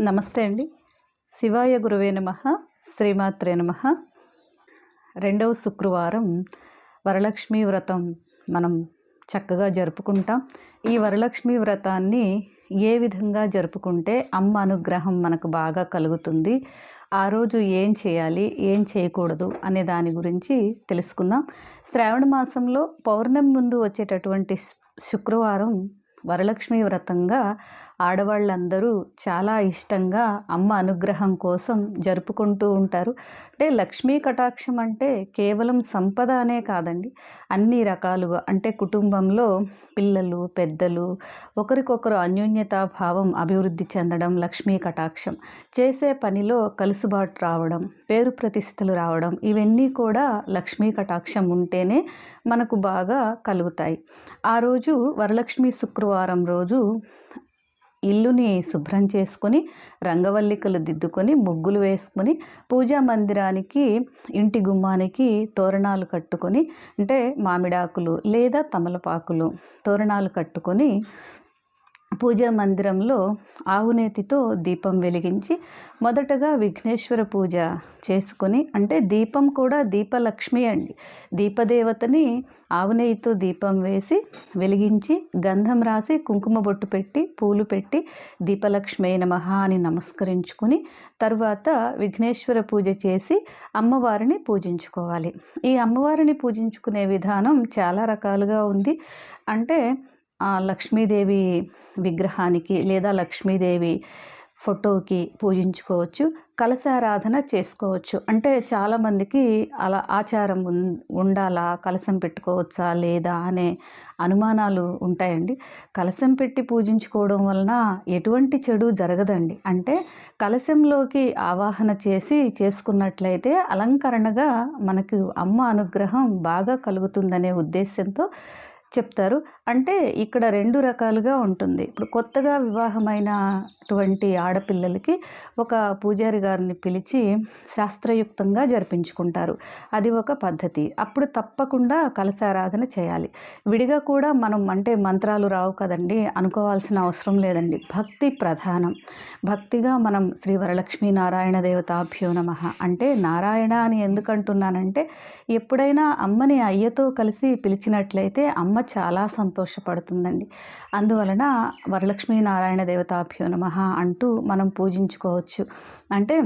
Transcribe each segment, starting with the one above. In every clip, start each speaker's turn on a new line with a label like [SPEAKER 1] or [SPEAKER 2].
[SPEAKER 1] నమస్తే అండి. శివాయ గురువే నమ శ్రీమాత్రే నమ. రెండవ శుక్రవారం వరలక్ష్మి వ్రతం మనం చక్కగా జరుపుకుంటాం. ఈ వరలక్ష్మి వ్రతాన్ని ఏ విధంగా జరుపుకుంటే అమ్మ అనుగ్రహం మనకు బాగా కలుగుతుంది ఆ రోజు ఏం చేయాలి ఏం చేయకూడదు అనే దాని గురించి తెలుసుకుందాం. శ్రావణ మాసంలో పౌర్ణమి ముందు వచ్చేటటువంటి శుక్రవారం వరలక్ష్మి వ్రతంగా ఆడవాళ్ళందరూ చాలా ఇష్టంగా అమ్మ అనుగ్రహం కోసం జరుపుకుంటూ ఉంటారు. అంటే లక్ష్మీ కటాక్షం అంటే కేవలం సంపద అనే కాదండి. అన్ని రకాలుగా అంటే కుటుంబంలో పిల్లలు పెద్దలు ఒకరికొకరు అన్యోన్యతా భావం అభివృద్ధి చెందడం లక్ష్మీ కటాక్షం చేసే పనిలో కలుసుబాటు రావడం పేరు ప్రతిష్టలు రావడం ఇవన్నీ కూడా లక్ష్మీ కటాక్షం ఉంటేనే మనకు బాగా కలుగుతాయి. ఆ రోజు వరలక్ష్మి శుక్రవారం రోజు ఇల్లుని శుభ్రం చేసుకొని రంగవల్లికలు దిద్దుకొని ముగ్గులు వేసుకొని పూజా మందిరానికి ఇంటి గుమ్మానికి తోరణాలు కట్టుకొని అంటే మామిడాకులు లేదా తమలపాకులు తోరణాలు కట్టుకొని పూజా మందిరంలో ఆవునేతితో దీపం వెలిగించి మొదటగా విఘ్నేశ్వర పూజ చేసుకొని అంటే దీపం కూడా దీపలక్ష్మి అండి. దీపదేవతని ఆవునేయితో దీపం వేసి వెలిగించి గంధం రాసి కుంకుమ బొట్టు పెట్టి పూలు పెట్టి దీపలక్ష్మి నమః అని నమస్కరించుకుని తర్వాత విఘ్నేశ్వర పూజ చేసి అమ్మవారిని పూజించుకోవాలి. ఈ అమ్మవారిని పూజించుకునే విధానం చాలా రకాలుగా ఉంది. అంటే లక్ష్మీదేవి విగ్రహానికి లేదా లక్ష్మీదేవి ఫోటోకి పూజించుకోవచ్చు కలశారాధన చేసుకోవచ్చు. అంటే చాలామందికి అలా ఆచారం ఉండాలా కలశం పెట్టుకోవచ్చా లేదా అనే అనుమానాలు ఉంటాయండి. కలశం పెట్టి పూజించుకోవడం వలన ఎటువంటి చెడు జరగదండి. అంటే కలశంలోకి ఆవాహన చేసి చేసుకున్నట్లయితే అలంకరణగా మనకు అమ్మ అనుగ్రహం బాగా కలుగుతుందనే ఉద్దేశంతో చెప్తారు. అంటే ఇక్కడ రెండు రకాలుగా ఉంటుంది. ఇప్పుడు కొత్తగా వివాహమైనటువంటి ఆడపిల్లలకి ఒక పూజారి గారిని పిలిచి శాస్త్రయుక్తంగా జరిపించుకుంటారు. అది ఒక పద్ధతి. అప్పుడు తప్పకుండా కలశారాధన చేయాలి. విడిగా కూడా మనం అంటే మంత్రాలు రావు కదండి అనుకోవాల్సిన అవసరం లేదండి. భక్తి ప్రధానం. భక్తిగా మనం శ్రీ వరలక్ష్మీ నారాయణ దేవతాభ్యో నమ. అంటే నారాయణ అని ఎందుకంటున్నానంటే ఎప్పుడైనా అమ్మని అయ్యతో కలిసి పిలిచినట్లయితే అమ్మ చాలా సంతోషపడుతుందండి. అందువలన వరలక్ష్మీ నారాయణ దేవతాభ్యో నమ అంటూ మనం పూజించుకోవచ్చు. అంటే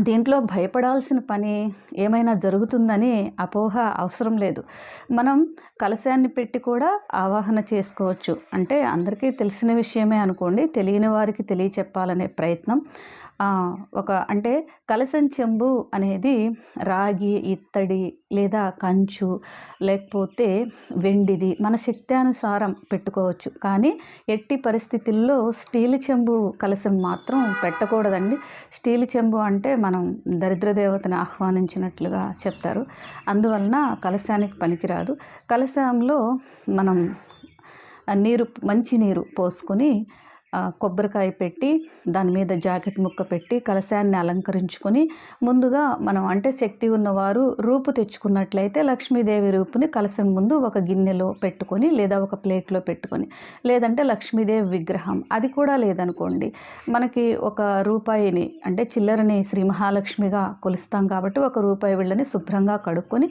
[SPEAKER 1] దీంట్లో భయపడాల్సిన పని ఏమైనా జరుగుతుందని అపోహ అవసరం లేదు. మనం కలశాన్ని పెట్టి కూడా ఆవాహన చేసుకోవచ్చు. అంటే అందరికీ తెలిసిన విషయమే అనుకోండి తెలియని వారికి తెలియచెప్పాలనే ప్రయత్నం. ఒక అంటే కలశం చెంబు అనేది రాగి ఇత్తడి లేదా కంచు లేకపోతే వెండిది మన శక్త్యానుసారం పెట్టుకోవచ్చు. కానీ ఎట్టి పరిస్థితుల్లో స్టీల్ చెంబు కలశం మాత్రం పెట్టకూడదండి. స్టీల్ చెంబు అంటే మనం దరిద్ర దేవతని ఆహ్వానించినట్లుగా చెప్తారు. అందువలన కలశానికి పనికిరాదు. కలశంలో మనం నీరు మంచి నీరు పోసుకొని కొబ్బరికాయ పెట్టి దాని మీద జాకెట్ ముక్క పెట్టి కలశాన్ని అలంకరించుకొని ముందుగా మనం అంటే శక్తి ఉన్నవారు రూపు తెచ్చుకున్నట్లయితే లక్ష్మీదేవి రూపుని కలశం ముందు ఒక గిన్నెలో పెట్టుకొని లేదా ఒక ప్లేట్లో పెట్టుకొని లేదంటే లక్ష్మీదేవి విగ్రహం. అది కూడా లేదనుకోండి. మనకి ఒక రూపాయిని అంటే చిల్లరని శ్రీ మహాలక్ష్మిగా కొలుస్తాం కాబట్టి ఒక రూపాయి వీళ్ళని శుభ్రంగా కడుక్కొని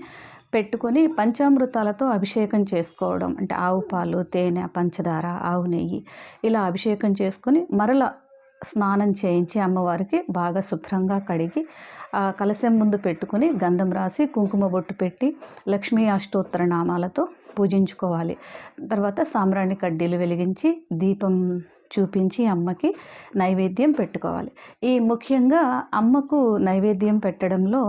[SPEAKER 1] పెట్టుకొని పంచామృతాలతో అభిషేకం చేసుకోవడం. అంటే ఆవు పాలు తేనె పంచదార ఆవు నెయ్యి ఇలా అభిషేకం చేసుకొని మరల స్నానం చేయించి అమ్మవారికి బాగా శుభ్రంగా కడిగి ఆ కలశం ముందు పెట్టుకుని గంధం రాసి కుంకుమ బొట్టు పెట్టి లక్ష్మీ అష్టోత్తర నామాలతో పూజించుకోవాలి. తర్వాత సాంబ్రాణి కడ్డీలు వెలిగించి దీపం చూపించి అమ్మకి నైవేద్యం పెట్టుకోవాలి. ఈ ముఖ్యంగా అమ్మకు నైవేద్యం పెట్టడంలో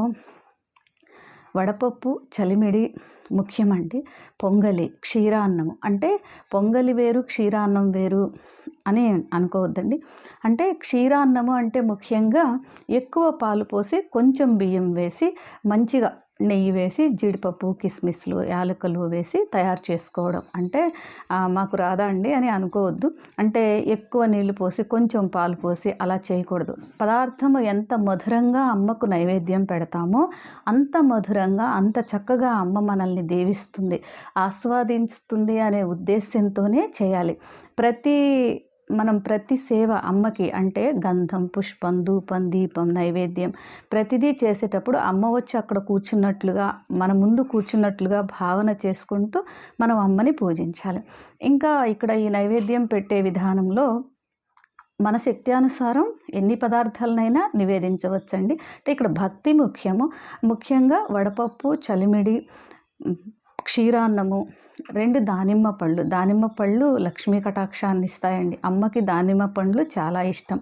[SPEAKER 1] వడపప్పు చలిమిడి ముఖ్యమండి. పొంగలి క్షీరాన్నం అంటే పొంగలి వేరు క్షీరాన్నం వేరు అని అనుకోవద్దండి. అంటే క్షీరాన్నము అంటే ముఖ్యంగా ఎక్కువ పాలు పోసి కొంచెం బియ్యం వేసి మంచిగా నెయ్యి వేసి జీడిపప్పు కిస్మిస్లు యాలకులు వేసి తయారు చేసుకోవడం. అంటే మాకు రాదా అండి అని అనుకోవద్దు. అంటే ఎక్కువ నీళ్ళు పోసి కొంచెం పాలు పోసి అలా చేయకూడదు. పదార్థము ఎంత మధురంగా అమ్మకు నైవేద్యం పెడతామో అంత మధురంగా అంత చక్కగా అమ్మ మనల్ని దేవిస్తుంది ఆస్వాదిస్తుంది అనే ఉద్దేశంతోనే చేయాలి. ప్రతి మనం ప్రతి సేవ అమ్మకి అంటే గంధం పుష్పం ధూపం దీపం నైవేద్యం ప్రతిదీ చేసేటప్పుడు అమ్మ వచ్చి అక్కడ కూర్చున్నట్లుగా మన ముందు కూర్చున్నట్లుగా భావన చేసుకుంటూ మనం అమ్మని పూజించాలి. ఇంకా ఇక్కడ ఈ నైవేద్యం పెట్టే విధానంలో మన శక్త్యానుసారం ఎన్ని పదార్థాలనైనా నివేదించవచ్చండి. అంటే ఇక్కడ భక్తి ముఖ్యము. ముఖ్యంగా వడపప్పు చలిమిడి క్షీరాన్నము రెండు దానిమ్మ పళ్ళు. దానిమ్మ పళ్ళు లక్ష్మీ కటాక్షాన్ని ఇస్తాయండి. అమ్మకి దానిమ్మ పండ్లు చాలా ఇష్టం.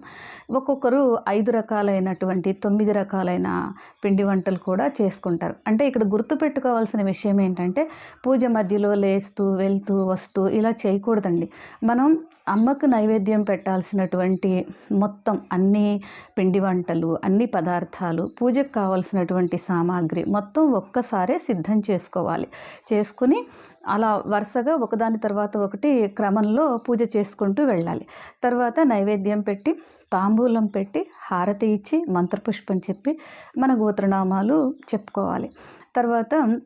[SPEAKER 1] ఒక్కొక్కరు ఐదు రకాలైనటువంటి తొమ్మిది రకాలైన పిండి వంటలు కూడా చేసుకుంటారు. అంటే ఇక్కడ గుర్తుపెట్టుకోవాల్సిన విషయం ఏంటంటే పూజ మధ్యలో లేస్తూ వెళ్తూ వస్తూ ఇలా చేయకూడదండి. మనం అమ్మకు నైవేద్యం పెట్టాల్సినటువంటి మొత్తం అన్ని పిండి వంటలు అన్ని పదార్థాలు పూజకు కావాల్సినటువంటి సామాగ్రి మొత్తం ఒక్కసారే సిద్ధం చేసుకోవాలి. చేసుకుని అలా వరుసగా ఒకదాని తర్వాత ఒకటి క్రమంలో పూజ చేసుకుంటూ వెళ్ళాలి. తర్వాత నైవేద్యం పెట్టి తాంబూలం పెట్టి హారతి ఇచ్చి మంత్రపుష్పం చెప్పి మన గోత్రనామాలు చెప్పుకోవాలి. తర్వాత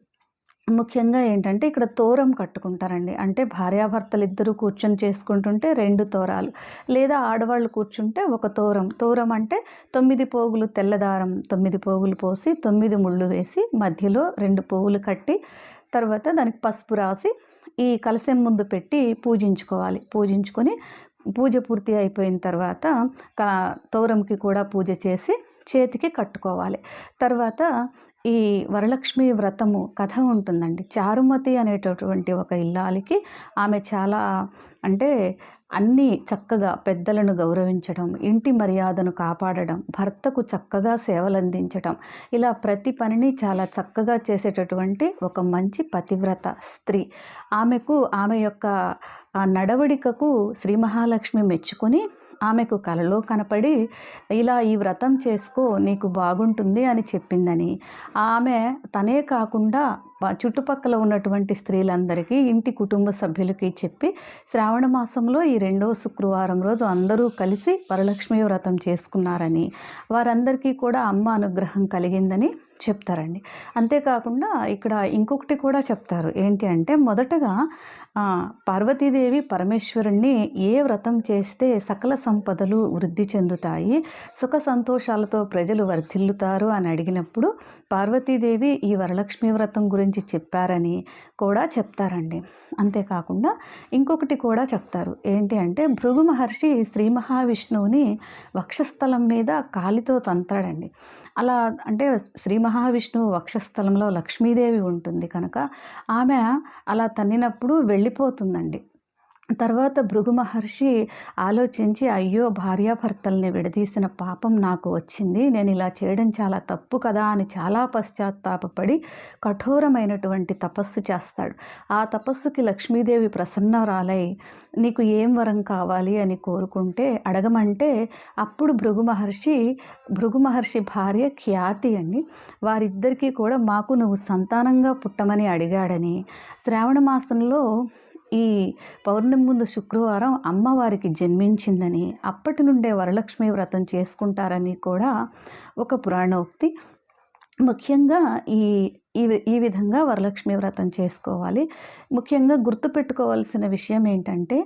[SPEAKER 1] ముఖ్యంగా ఏంటంటే ఇక్కడ తోరం కట్టుకుంటారండి. అంటే భార్యాభర్తలు ఇద్దరు కూర్చొని చేసుకుంటుంటే రెండు తోరాలు. లేదా ఆడవాళ్ళు కూర్చుంటే ఒక తోరం. తోరం అంటే తొమ్మిది పోగులు తెల్లదారం తొమ్మిది పోగులు పోసి తొమ్మిది ముళ్ళు వేసి మధ్యలో రెండు పువ్వులు కట్టి తర్వాత దానికి పసుపు రాసి ఈ కలశం ముందు పెట్టి పూజించుకోవాలి. పూజించుకొని పూజ పూర్తి అయిపోయిన తర్వాత తోరంకి కూడా పూజ చేసి చేతికి కట్టుకోవాలి. తర్వాత ఈ వరలక్ష్మి వ్రతము కథ ఉంటుందండి. చారుమతి అనేటటువంటి ఒక ఇల్లాలికి ఆమె చాలా అంటే అన్నీ చక్కగా పెద్దలను గౌరవించడం ఇంటి మర్యాదను కాపాడడం భర్తకు చక్కగా సేవలు అందించడం ఇలా ప్రతి పనిని చాలా చక్కగా చేసేటటువంటి ఒక మంచి పతివ్రత స్త్రీ. ఆమెకు ఆమె యొక్క నడవడికకు శ్రీ మహాలక్ష్మి మెచ్చుకొని ఆమెకు కలలో కనపడి ఇలా ఈ వ్రతం చేసుకో నీకు బాగుంటుంది అని చెప్పిందని. ఆమె తనే కాకుండా చుట్టుపక్కల ఉన్నటువంటి స్త్రీలందరికీ ఇంటి కుటుంబ సభ్యులకి చెప్పి శ్రావణ మాసంలో ఈ రెండవ శుక్రవారం రోజు అందరూ కలిసి వరలక్ష్మి వ్రతం చేసుకున్నారని. వారందరికీ కూడా అమ్మ అనుగ్రహం కలిగిందని చెప్తారండి. అంతేకాకుండా ఇక్కడ ఇంకొకటి కూడా చెప్తారు. ఏంటి అంటే మొదటగా పార్వతీదేవి పరమేశ్వరుణ్ణి ఏ వ్రతం చేస్తే సకల సంపదలు వృద్ధి చెందుతాయి సుఖ సంతోషాలతో ప్రజలు వర్ధిల్లుతారు అని అడిగినప్పుడు పార్వతీదేవి ఈ వరలక్ష్మి వ్రతం గురించి చెప్పారని కూడా చెప్తారండి. అంతేకాకుండా ఇంకొకటి కూడా చెప్తారు. ఏంటి అంటే భృగు మహర్షి శ్రీ మహావిష్ణువుని వక్షస్థలం మీద కాలితో తంతాడండి అలా అంటే శ్రీ మహావిష్ణువు వక్షస్థలంలో లక్ష్మీదేవి ఉంటుంది కనుక ఆమె అలా తన్నినప్పుడు వెళ్ళిపోతుందండి. తర్వాత భృగు మహర్షి ఆలోచించి అయ్యో భార్యాభర్తల్ని విడదీసిన పాపం నాకు వచ్చింది. నేను ఇలా చేయడం చాలా తప్పు కదా అని చాలా పశ్చాత్తాపడి కఠోరమైనటువంటి తపస్సు చేస్తాడు. ఆ తపస్సుకి లక్ష్మీదేవి ప్రసన్నరాలై నీకు ఏం వరం కావాలి? అని కోరుకుంటే అడగమంటే అప్పుడు భృగు మహర్షి భృగు మహర్షి భార్య ఖ్యాతి అండి. వారిద్దరికీ కూడా మాకు నువ్వు సంతానంగా పుట్టమని అడిగాడని శ్రావణ మాసంలో ఈ పౌర్ణమి ముందు శుక్రవారం అమ్మవారికి జన్మించిందని అప్పటి నుండే వరలక్ష్మి వ్రతం చేసుకుంటారని కూడా ఒక పురాణోక్తి. ముఖ్యంగా ఈ ఈ ఈ విధంగా వరలక్ష్మి వ్రతం చేసుకోవాలి. ముఖ్యంగా గుర్తుపెట్టుకోవాల్సిన విషయం ఏంటంటే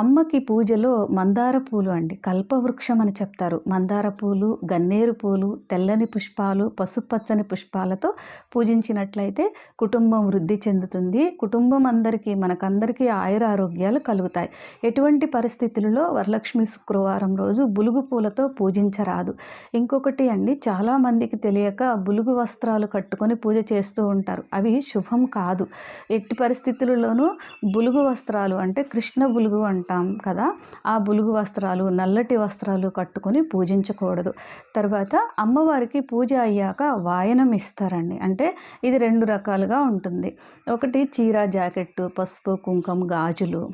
[SPEAKER 1] అమ్మకి పూజలో మందార పూలు అండి కల్పవృక్షం అని చెప్తారు. మందార పూలు గన్నేరు పూలు తెల్లని పుష్పాలు పసుపచ్చని పుష్పాలతో పూజించినట్లయితే కుటుంబం వృద్ధి చెందుతుంది. కుటుంబం అందరికీ మనకందరికీ ఆయురారోగ్యాలు కలుగుతాయి. ఎటువంటి పరిస్థితులలో వరలక్ష్మి శుక్రవారం రోజు బులుగు పూలతో పూజించరాదు. ఇంకొకటి అండి చాలామందికి తెలియక బులుగు వస్త్రాలు కట్టుకొని పూజ చేస్తూ ఉంటారు. అవి శుభం కాదు. ఎట్టి పరిస్థితులలోనూ బులుగు వస్త్రాలు అంటే కృష్ణ బులుగు అంటాం కదా ఆ బులుగు వస్త్రాలు నల్లటి వస్త్రాలు కట్టుకొని పూజించకూడదు. తర్వాత అమ్మవారికి పూజ అయ్యాక వాయనం ఇస్తారండి. అంటే ఇది రెండు రకాలుగా ఉంటుంది. ఒకటి చీర జాకెట్టు పసుపు కుంకుమ గాజులు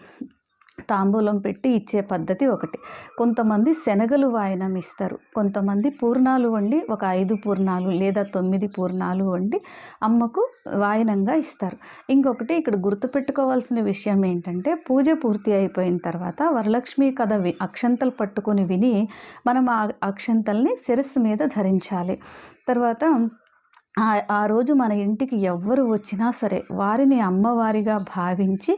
[SPEAKER 1] తాంబూలం పెట్టి ఇచ్చే పద్ధతి ఒకటి. కొంతమంది శనగలు వాయనం ఇస్తారు. కొంతమంది పూర్ణాలు వండి ఒక ఐదు పూర్ణాలు లేదా తొమ్మిది పూర్ణాలు వండి అమ్మకు వాయనంగా ఇస్తారు. ఇంకొకటి ఇక్కడ గుర్తుపెట్టుకోవాల్సిన విషయం ఏంటంటే పూజ పూర్తి అయిపోయిన తర్వాత వరలక్ష్మి కథ వి అక్షంతలు పట్టుకొని విని మనం ఆ అక్షంతల్ని శిరస్సు మీద ధరించాలి. తర్వాత ఆ రోజు మన ఇంటికి ఎవ్వరు వచ్చినా సరే వారిని అమ్మవారిగా భావించి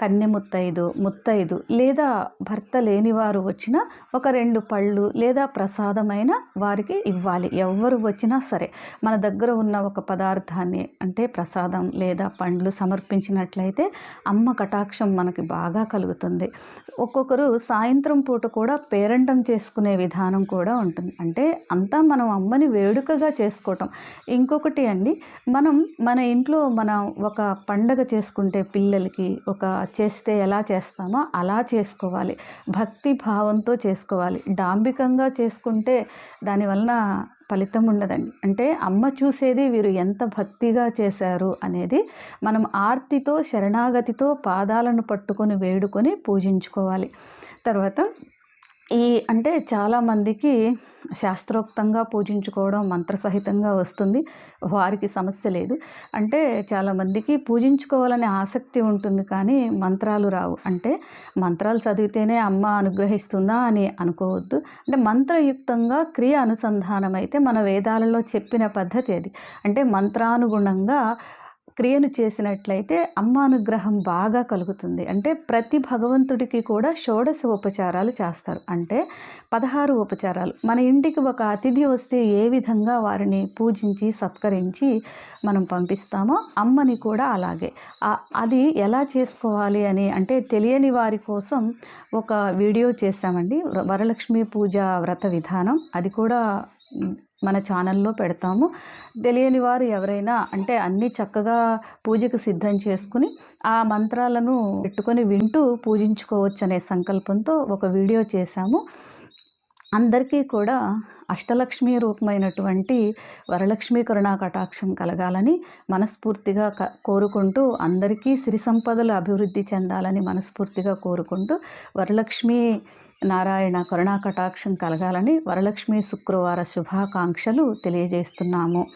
[SPEAKER 1] కన్నె ముత్తైదు ముత్తైదు లేదా భర్త లేనివారు వచ్చినా ఒక రెండు పళ్ళు లేదా ప్రసాదమైన వారికి ఇవ్వాలి. ఎవరు వచ్చినా సరే మన దగ్గర ఉన్న ఒక పదార్థాన్ని అంటే ప్రసాదం లేదా పండ్లు సమర్పించినట్లయితే అమ్మ కటాక్షం మనకి బాగా కలుగుతుంది. ఒక్కొక్కరు సాయంత్రం పూట కూడా పేరంటం చేసుకునే విధానం కూడా ఉంటుంది. అంటే అంతా మనం అమ్మని వేడుకగా చేసుకోవటం. ఇంకొకటి అండి మనం మన ఇంట్లో మనం ఒక పండగ చేసుకుంటే పిల్లలకి ఒక చేస్తే ఎలా చేస్తామో అలా చేసుకోవాలి. భక్తి భావంతో చేసుకోవాలి. డాంబికంగా చేసుకుంటే దానివలన ఫలితం ఉండదండి. అంటే అమ్మ చూసేది వీరు ఎంత భక్తిగా చేశారు అనేది మనం ఆర్తితో శరణాగతితో పాదాలను పట్టుకొని వేడుకొని పూజించుకోవాలి. తర్వాత ఈ అంటే చాలామందికి శాస్త్రోక్తంగా పూజించుకోవడం మంత్రసహితంగా వస్తుంది. వారికి సమస్య లేదు. అంటే చాలామందికి పూజించుకోవాలనే ఆసక్తి ఉంటుంది కానీ మంత్రాలు రావు. అంటే మంత్రాలు చదివితేనే అమ్మ అనుగ్రహిస్తుందా అని అనుకోవద్దు. అంటే మంత్రయుక్తంగా క్రియ అనుసంధానం అయితే మన వేదాలలో చెప్పిన పద్ధతి అది. అంటే మంత్రానుగుణంగా క్రియను చేసినట్లయితే అమ్మ అనుగ్రహం బాగా కలుగుతుంది. అంటే ప్రతి భగవంతుడికి కూడా షోడశ ఉపచారాలు చేస్తారు. అంటే పదహారు ఉపచారాలు. మన ఇంటికి ఒక అతిథి వస్తే ఏ విధంగా వారిని పూజించి సత్కరించి మనం పంపిస్తామో అమ్మని కూడా అలాగే. అది ఎలా చేసుకోవాలి అని అంటే తెలియని వారి కోసం ఒక వీడియో చేశామండి. వరలక్ష్మి పూజ వ్రత విధానం. అది కూడా మన ఛానల్లో పెడతాము. తెలియని వారు ఎవరైనా అంటే అన్నీ చక్కగా పూజకు సిద్ధం చేసుకుని ఆ మంత్రాలను పెట్టుకొని వింటూ పూజించుకోవచ్చు అనే సంకల్పంతో ఒక వీడియో చేశాము. అందరికీ కూడా అష్టలక్ష్మి రూపమైనటువంటి వరలక్ష్మీ కరుణా కటాక్షం కలగాలని మనస్ఫూర్తిగా క- కోరుకుంటూ అందరికీ సిరి సంపదలు అభివృద్ధి చెందాలని మనస్ఫూర్తిగా కోరుకుంటూ వరలక్ష్మి నారాయణ కరుణా కటాక్షం కలగాలని వరలక్ష్మి శుక్రవార శుభాకాంక్షలు తెలియజేస్తున్నాము.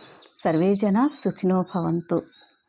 [SPEAKER 1] సర్వేజన సుఖినో భవంతు.